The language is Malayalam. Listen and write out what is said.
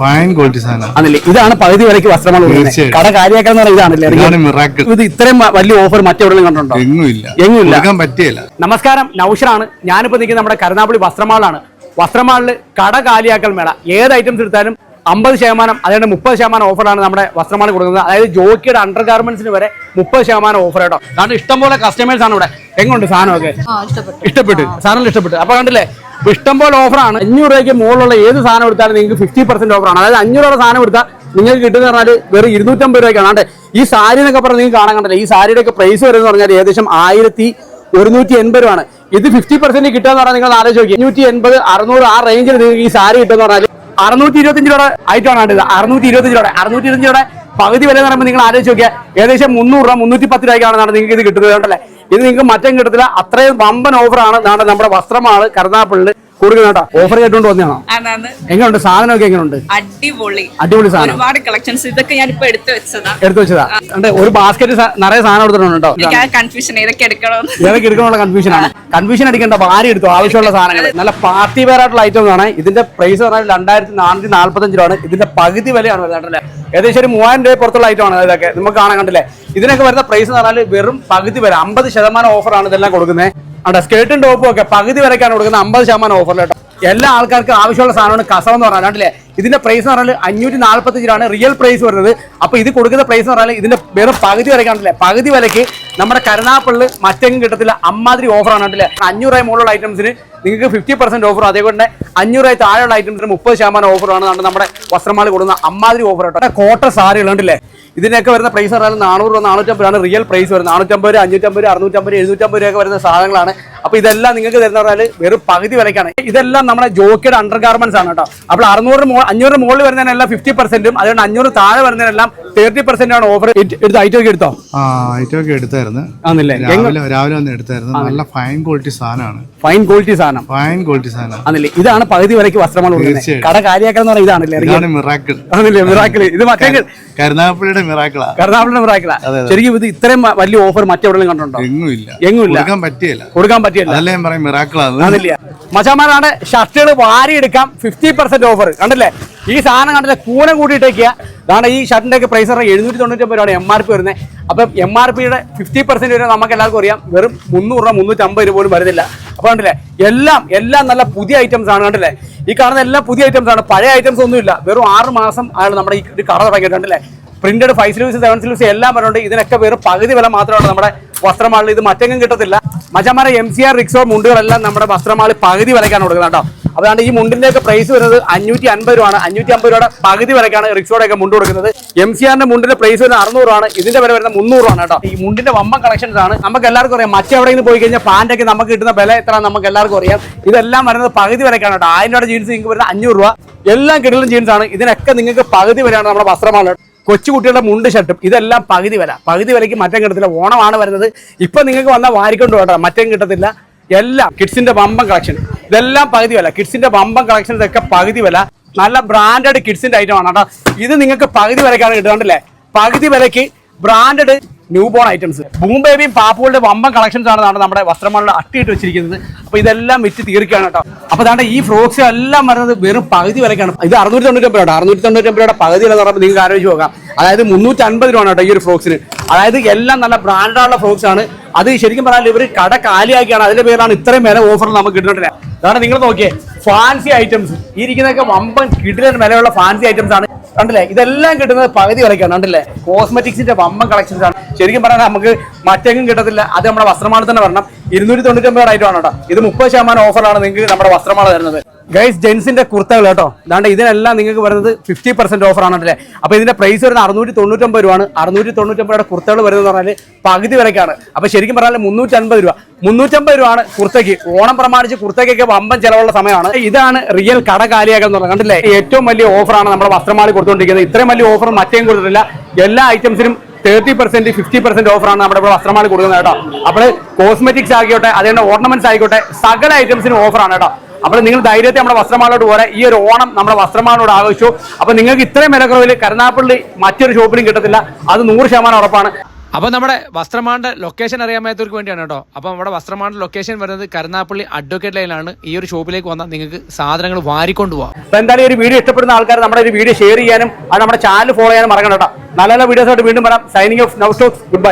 ഫൈൻ ക്വാളിറ്റി സാധനം. ആണല്ലേ? ഇതാണ് പകുതി വിലയ്ക്ക് വസ്ത്രമാണ് കൊടുക്കുന്നത് തീർച്ചയായും. കട കാര്യാക്കാന്ന് പറഞ്ഞാൽ ഇതാണല്ലേ ഇതാണ് മിറാക്കിൾ ഇത് ഇത്രയും വ- വലിയ ഓഫർ മറ്റെവിടെയും കണ്ടുണ്ടോ എങ്ങുമില്ല. എങ്ങുമില്ല. കൊടുക്കാൻ പറ്റിയല്ല. നമസ്കാരം നൗഷറാണ്. ഞാനിപ്പോ നിൽക്കുന്നത് നമ്മുടെ കരുനാപ്പള്ളി വസ്ത്രമാളാണ് വസ്ത്രമാളിൽ കട കാലിയാക്കൽ മേള. ഏത് ഐറ്റംസ് എടുത്താലും അമ്പത് ശതമാനം അതായത് മുപ്പത് ശതമാനം ഓഫറാണ് നമ്മുടെ വസ്ത്രമാണ് കൊടുക്കുന്നത്. അതായത് ജോക്കിയുടെ അണ്ടർ ഗാർമെന്റ്സിന് വരെ മുപ്പത് ശതമാനം ഓഫർ കേട്ടോ കാരണം ഇഷ്ടംപോലെ കസ്റ്റമേഴ്സ് ആണ് ഇവിടെ. എങ്ങുണ്ട് സാധനമൊക്കെ? ഇഷ്ടപ്പെട്ടു. സാധനം ഇഷ്ടപ്പെട്ടു. അപ്പൊ കണ്ടില്ലേ ഇഷ്ടംപോലെ ഓഫറാണ് അഞ്ഞൂറ് രൂപയ്ക്ക് മുകളിലുള്ള ഏത് സാധനം എടുത്താലും നിങ്ങൾക്ക് ഫിഫ്റ്റി പെർസെന്റ് ഓഫറാണ് അതായത് അഞ്ഞൂറ് രൂപ സാധനം എടുത്താൽ നിങ്ങൾക്ക് കിട്ടുന്ന പറഞ്ഞാൽ വെറും ഇരുന്നൂറ്റമ്പത് രൂപയ്ക്കാണ്. അതെ ഈ സാരി എന്നൊക്കെ പറഞ്ഞാൽ നിങ്ങൾക്ക് കാണാൻ കണ്ടില്ല ഈ സാരിയുടെ ഒക്കെ പ്രൈസ് വരുന്നത് പറഞ്ഞാൽ ഏകദേശം ആയിരത്തി ഒരുന്നൂറ്റി എൺപത് രൂപയാണ്. ഇത് ഫിഫ്റ്റി പെർസെന്റ് കിട്ടുക എന്ന് പറഞ്ഞാൽ നിങ്ങൾ ആലോചിച്ച് നോക്കി അഞ്ഞൂറ്റി എൺപത് അറുന്നൂറ് ആ റേഞ്ചിൽ നിങ്ങൾക്ക് ഈ സാരി കിട്ടുമെന്ന് പറഞ്ഞാൽ അറുന്നൂറ്റി ഇരുപത്തഞ്ച് രൂപ ആയിട്ടാണ് ഇത്. അറുന്നൂറ്റി ഇരുപത്തിയഞ്ച് രൂപ അറുന്നൂറ്റി ഇരുപത്തഞ്ച് രൂപ പകുതി വില എന്ന് പറയുമ്പോൾ നിങ്ങൾ ആലോചിച്ച് നോക്കിയാൽ ഏകദേശം മുന്നൂറ് രൂപ മുന്നൂറ്റി പത്ത് രൂപയ്ക്കാണ് നിങ്ങൾക്ക് ഇത് കിട്ടുന്നത്. കണ്ടല്ലേ? ഇത് നിങ്ങൾക്ക് മറ്റേ കിട്ടത്തില്ല. അത്രയും വമ്പൻ ഓഫറാണ് നമ്മുടെ വസ്ത്രമാണ് കരുനാപ്പിളിൽ കൊടുക്കുന്നത് ഓഫർ കേട്ടുകൊണ്ട് വന്നതാണോ? എങ്ങനെയുണ്ട് സാധനമൊക്കെ എങ്ങനെയുണ്ട് അടിപൊളി. അടിപൊളി സാധനം. ഒരുപാട് കളക്ഷൻസ് ഇതൊക്കെ ഞാനിപ്പോ എടുത്തു വെച്ചതാ. എടുത്തു വെച്ചതാ. ഒരു ബാസ്ക്കറ്റ് നിറയെ സാധനം എടുത്തിട്ടുണ്ട് കൺഫ്യൂഷൻ ഏതൊക്കെ എടുക്കണമെന്ന് ഏതൊക്കെ എടുക്കാനുള്ള കൺഫ്യൂഷൻ ആണ്. കൺഫ്യൂഷൻ അടിക്കേണ്ട ഭാര്യ എടുത്തു? ആവശ്യമുള്ള സാധനങ്ങൾ നല്ല പാർട്ടി വെയർ ആയിട്ടുള്ള ഐറ്റം ആണ്. ഇതിന്റെ പ്രൈസ് പറഞ്ഞാൽ രണ്ടായിരത്തി നാനൂറ്റി നാല്പത്തഞ്ച് രൂപയാണ്. ഇതിന്റെ പകുതി വിലയാണ് വരുന്നത് ഏകദേശം ഒരു മൂവായിരം രൂപ പുറത്തുള്ള ഐറ്റം ആണ് ഇതൊക്കെ. നമുക്ക് കാണാൻ കണ്ടില്ലേ? ഇതിനൊക്കെ വരുന്ന പ്രൈസ് എന്ന് പറഞ്ഞാൽ വെറും പകുതി വില അമ്പത് ശതമാനം ഓഫറാണ് ഇതെല്ലാം കൊടുക്കുന്നത്. അവിടെ സ്കേർട്ടും ടോപ്പും ഒക്കെ പകുതി വരയ്ക്കാണ് കൊടുക്കുന്നത് അമ്പത് ശതമാനം ഓഫറിൽ കേട്ടോ. എല്ലാ ആൾക്കാർക്കും ആവശ്യമുള്ള സാധനമാണ് കസവ് എന്ന് പറഞ്ഞാൽ. കണ്ടില്ലേ? ഇതിന്റെ പ്രൈസ് എന്ന് പറഞ്ഞാൽ അഞ്ഞൂറ്റി നാൽപ്പത്തി രൂപയാണ് റിയൽ പ്രൈസ് വരുന്നത്. അപ്പൊ ഇത് കൊടുക്കുന്ന പ്രൈസ് എന്ന് പറഞ്ഞാൽ ഇതിന്റെ വെറും പകുതി വരയ്ക്കാണ്ടല്ലേ പകുതി വിലക്ക് നമ്മുടെ കരുനാപ്പിളിൽ മറ്റെങ്ങും കിട്ടത്തില്ല. അമ്മാതിരി ഓഫറാണ് കണ്ടില്ലേ? അഞ്ഞൂറ് രൂപ മുകളിലുള്ള ഐറ്റംസിന് നിങ്ങൾക്ക് ഫിഫ്റ്റി പെർസെന്റ് ഓഫർ അതേപോലെ തന്നെ അഞ്ഞൂറ് രൂപ താഴെയുള്ള ഐറ്റംസിന് മുപ്പത് ശതമാനം ഓഫറാണ് നമ്മുടെ വസ്ത്രമാളി കൊടുക്കുന്ന അമ്മാതിരി ഓഫർ കേട്ടോ. കോട്ട സാരികൾ ഇതിനൊക്കെ വരുന്ന പ്രൈസ് പറഞ്ഞാൽ നാനൂറ് രൂപ നാനൂറ്റമ്പത് ആണ് റിയൽ പ്രൈസ് വരുന്നത്. നാനൂറ്റമ്പത് അഞ്ഞൂറ്റമ്പത് അറുന്നൂറ്റമ്പത് എഴുന്നൂറ്റമ്പത് രൂപയൊക്കെ വരുന്ന സാധനങ്ങളാണ്. അപ്പൊ ഇതെല്ലാം നിങ്ങൾക്ക് തരുന്ന പറഞ്ഞാൽ വെറും പകുതി വിലക്കാണ് ഇതെല്ലാം നമ്മുടെ ജോക്കിയുടെ അണ്ടർ ഗാർമെന്റ്സ് ആണ് കേട്ടോ. അപ്പോൾ അറുന്നൂറ് അഞ്ഞൂറ് മുകളിൽ വരുന്നതിനെല്ലാം ഫിഫ്റ്റി പെർസെന്റും അതുകൊണ്ട് അഞ്ഞൂറ് താഴെ വരുന്നതിനെല്ലാം തേർട്ടി പെർസെന്റ് ആണ് ഓഫർ എടുത്ത് ഐറ്റം ഒക്കെ എടുത്തോ? ആ ഐറ്റം ഒക്കെ എടുത്തായിരുന്നു. രാവിലെ രാവിലെ വന്ന് എടുത്തായിരുന്നു. നല്ല ഫൈൻ ക്വാളിറ്റി സാധനമാണ്. ഫൈൻ ക്വാളിറ്റി സാധനം. ഫൈൻ ക്വാളിറ്റി സാധനം. ആണല്ലേ? ഇതാണ് പകുതി വിലയ്ക്ക് വസ്ത്രമാണ് കൊടുക്കുന്നത്. കട കാര്യാക്കാന്ന് പറഞ്ഞാൽ ഇതാണല്ലേ ഇതാണ് മിറാക്കിൾ മിറാക്കിൾ ഇത് മറ്റേ കരുനാഗപ്പള്ളിയുടെ മിറാക്കിളാ ശരിക്കും ഇത് ഇത്രയും വലിയ ഓഫർ മറ്റെവിടെയും കണ്ടുണ്ടോ എങ്ങുമില്ല. എങ്ങുമില്ല. കൊടുക്കാൻ പറ്റിയല്ല. കൊടുക്കാൻ പറ്റിയല്ല. അതല്ലേ ഞാൻ പറയും മിറാക്കിളാണ് ആന്നില്ല മച്ചാമാരാണ് ഷർട്ടുകൾ വാരി എടുക്കാം ഫിഫ്റ്റി പെർസെന്റ് ഓഫർ കണ്ടില്ലേ? ഈ സാധനം കണ്ടില്ലേ? കൂന കൂട്ടിയിട്ടേക്കുക അതാണ് ഈ ഷർട്ടിന്റെ ഒക്കെ പ്രൈസ് പറഞ്ഞാൽ എഴുന്നൂറ്റി തൊണ്ണൂറ്റൊമ്പത് രൂപയാണ് എം ആർ പി വരുന്നത്. അപ്പം എം ആർ പിയുടെ ഫിഫ്റ്റി പെർസെന്റ് വരെ നമുക്ക് എല്ലാവർക്കും അറിയാം. വെറും മുന്നൂറ് രൂപ മുന്നൂറ്റമ്പത് രൂപ പോലും വരുന്നില്ല. അപ്പോൾ കണ്ടില്ലേ? എല്ലാം എല്ലാം നല്ല പുതിയ ഐറ്റംസ് ആണ് കണ്ടില്ലേ? ഈ കാണുന്ന എല്ലാം പുതിയ ഐറ്റംസ് ആണ്. പഴയ ഐറ്റംസ് ഒന്നുമില്ല. വെറും ആറ് മാസം ആണ് നമ്മുടെ ഈ ഒരു കട തുടങ്ങിയിട്ടുണ്ടല്ലേ പ്രിന്റഡ് ഫൈവ് സിലൂസ് സെവൻ സിലൂസ് എല്ലാം പറഞ്ഞുകൊണ്ട് ഇതിനൊക്കെ വെറും പകുതി വില മാത്രമാണ് നമ്മുടെ വസ്ത്രമാളിൽ. ഇത് മറ്റെങ്ങും കിട്ടത്തില്ല. മച്ചന്മാരെ എം സി ആർ റിക്സോ മുണ്ടുകളെല്ലാം നമ്മുടെ വസ്ത്രമാളിൽ പകുതി വിലയ്ക്കാണ് കൊടുക്കുന്നത് കേട്ടോ. അതുകൊണ്ട് ഈ മുണ്ടിന്റെ ഒക്കെ പ്രൈസ് വരുന്നത് അഞ്ഞൂറ്റി അൻപത് രൂപയാണ്. അഞ്ഞൂറ്റി അമ്പത് രൂപയുടെ പകുതി വരക്കാണ് റിക്ഷോടെ ഒക്കെ മുണ്ട് കൊടുക്കുന്നത്. എം സി ആറിന്റെ മുണ്ടിന്റെ പ്രൈസ് വരുന്നത് അറുന്നൂറ് രൂപയാണ്. ഇതിന്റെ വില വരുന്നത് മുന്നൂറ് രൂപയാണ് കേട്ടോ. ഈ മുണ്ടിന്റെ വമ്പൻ കളക്ഷൻസ് ആണ്. നമുക്ക് എല്ലാവർക്കും അറിയാം. മറ്റെവിടെയെങ്കിലും പോയി കഴിഞ്ഞാൽ പാന്റൊക്കെ നമുക്ക് കിട്ടുന്ന വില എത്ര നമുക്ക് എല്ലാവർക്കും അറിയാം. ഇതെല്ലാം വരുന്നത് പകുതി വരെയാണ് കേട്ടോ. ആയിരം രൂപയുടെ ജീൻസ് നിങ്ങൾക്ക് വരുന്നത് അഞ്ഞൂറ് രൂപ. എല്ലാം കിടലും ജീൻസ് ആണ്. ഇതിനൊക്കെ നിങ്ങൾക്ക് പകുതി വരെയാണ് നമ്മുടെ വസ്ത്രമാണ് കൊച്ചുകുട്ടികളുടെ മുണ്ട് ഷർട്ടും ഇതെല്ലാം പകുതി വില. പകുതി വിലയ്ക്ക് മറ്റം കിട്ടത്തില്ല. ഓണമാണ് വരുന്നത്. ഇപ്പൊ നിങ്ങൾക്ക് വന്നാൽ വാരിക്കൊണ്ട് വേണ്ട മറ്റം കിട്ടത്തില്ല. എല്ലാം. കിഡ്സിന്റെ വമ്പം കളക്ഷൻ ഇതെല്ലാം പകുതി വില. കിഡ്സിന്റെ വമ്പൻ കളക്ഷൻ ഇതൊക്കെ പകുതി വില. നല്ല ബ്രാൻഡഡ് കിഡ്സിന്റെ ഐറ്റം ആണ് കേട്ടോ. ഇത് നിങ്ങൾക്ക് പകുതി വിലക്കാണ് കിട്ടുന്നുണ്ടല്ലേ പകുതി വിലക്ക് branded new born items boom ബേബിയും പാപ്പുകളുടെ വമ്പൻ കളക്ഷൻസ് ആണ് നമ്മുടെ വസ്ത്രമാളിൽ അട്ടിയിട്ട് വെച്ചിരിക്കുന്നത്. അപ്പൊ ഇതെല്ലാം വിറ്റ് തീർക്കുകയാണ് കേട്ടോ. അപ്പൊ താണ്ട ഈ ഫ്രോക്സ് എല്ലാം വരുന്നത് വെറും പകുതി വിലക്കാണ്. ഇത് അറുന്നൂറ്റി തൊണ്ണൂറ്റി രൂപ അറുന്നൂറ്റി തൊണ്ണൂറ്റി രൂപയുടെ പകുതി വില പറയുമ്പോൾ നിങ്ങൾക്ക് ആലോചിച്ച് നോക്കാം. അതായത് മുന്നൂറ്റി അൻപത് രൂപ കേട്ടോ ഈ ഒരു ഫ്രോക്സിന് അതായത് എല്ലാം നല്ല ബ്രാൻഡായുള്ള ഫ്രോക്സ് ആണ്. അത് ശരിക്കും പറഞ്ഞാൽ ഇവർ കട കാലിയാക്കിയാണ്. അതിന്റെ പേരാണ് ഇത്രയും വില ഓഫർ നമുക്ക് കിട്ടുന്നില്ല അതാണ് നിങ്ങൾ നോക്കിയേ ഫാൻസി ഐറ്റംസ് ഈ ഇരിക്കുന്നതൊക്കെ വമ്പൻ കിടിലൻ വിലയുള്ള ഫാൻസി ഐറ്റംസ് ആണ്. കണ്ടില്ലേ? ഇതെല്ലാം കിട്ടുന്നത് പകുതി വിലക്കാണ്. കണ്ടില്ലേ? കോസ്മെറ്റിക്സിന്റെ വമ്പൻ കളക്ഷൻസ് ആണ്. ശരിക്കും പറഞ്ഞാൽ നമുക്ക് മറ്റെങ്ങും കിട്ടത്തില്ല. അത് നമ്മുടെ വസ്ത്രമാണ് തന്നെ വരണം. ഇരുന്നൂറ്റി തൊണ്ണൂറ്റി ഒമ്പത് ആയിട്ടാണ് കേട്ടോ. ഇത് മുപ്പത് ശതമാനം ഓഫറാണ് നിങ്ങൾക്ക് നമ്മുടെ വസ്ത്രമാള തരുന്നത്. ഗൈസ് ജെൻസിന്റെ കുർത്തകൾ കേട്ടോ. അതാണ്ട് ഇതിനെല്ലാം നിങ്ങൾക്ക് വരുന്നത് ഫിഫ്റ്റി പെർസെന്റ് ഓഫർ ആണ് അല്ലേ? അപ്പൊ ഇതിന്റെ പ്രൈസ് വരുന്നത് അറുന്നൂറ്റി തൊണ്ണൂറ്റൊമ്പത് രൂപയാണ്. അറുന്നൂറ്റി തൊണ്ണൂറ്റൊമ്പത് കുർത്തകൾ വരുന്നത് പറഞ്ഞാൽ പകുതി വിലക്കാണ്. അപ്പൊ ശരിക്കും പറഞ്ഞാൽ മുന്നൂറ്റി അൻപത് രൂപ. മുന്നൂറ്റമ്പത് രൂപയാണ് കുർത്തയ്ക്ക്. ഓണം പ്രമാണിച്ച് കുർത്തയ്ക്കൊക്കെ വമ്പൻ ചിലവുള്ള സമയമാണ്. ഇതാണ് റിയൽ കട എന്ന് പറഞ്ഞത് കണ്ടില്ലേ? ഏറ്റവും വലിയ ഓഫറാണ് നമ്മുടെ വസ്ത്രമാളി കൊടുത്തുകൊണ്ടിരിക്കുന്നത് ഇത്രയും വലിയ ഓഫർ മറ്റേയും കൊടുത്തിട്ടില്ല. എല്ലാ ഐറ്റംസിനും തേർട്ടി പെർസെന്റ് ഫിഫ്റ്റി പെർസെന്റ് ഓഫറാണ് നമ്മുടെ ഇവിടെ വസ്ത്രമാണ് കൊടുക്കുന്നത് കേട്ടോ. അപ്പോൾ കോസ്മെറ്റിക്സ് ആയിക്കോട്ടെ അതേപോലെ ഓർണമെന്റ്സ് ആയിക്കോട്ടെ സകല ഐറ്റംസിനും ഓഫറാണ് കേട്ടോ. അപ്പോൾ നിങ്ങൾ ധൈര്യത്തെ നമ്മുടെ വസ്ത്രമാളോട് പോലെ ഈ ഒരു ഓണം നമ്മുടെ വസ്ത്രമാളോട് ആഘോഷിച്ചു. അപ്പോൾ നിങ്ങൾക്ക് ഇത്രയും വിലക്കുറവിൽ കരുനാപ്പള്ളി മറ്റൊരു ഷോപ്പിലും കിട്ടത്തില്ല. അത് നൂറ് ശതമാനം ഉറപ്പാണ്. അപ്പോൾ നമ്മുടെ വസ്ത്രമാണ്ട ലൊക്കേഷൻ അറിയാൻ മേത്തവർക്ക് വേണ്ടിയാണ് കേട്ടോ. അപ്പോൾ നമ്മുടെ വസ്ത്രമാണ്ട ലൊക്കേഷൻ വരുന്നത് കരുനാപ്പള്ളി അഡ്വക്കേറ്റ് ലൈനാണ് ഈ ഒരു ഷോപ്പിലേക്ക് വന്നാൽ നിങ്ങൾക്ക് സാധനങ്ങൾ വാരിക്കൊണ്ട് പോവാം. അപ്പൊ എന്തായാലും ഒരു വീഡിയോ ഇഷ്ടപ്പെടുന്ന ആൾക്കാർ നമ്മുടെ ഒരു വീഡിയോ ഷെയർ ചെയ്യാനും അത് നമ്മുടെ ചാനൽ ഫോളോ ചെയ്യാനും മറക്കണം കേട്ടോ. നല്ല നല്ല വീഡിയോസ് ആയിട്ട് വീണ്ടും വരാം. Signing off now stocks good bye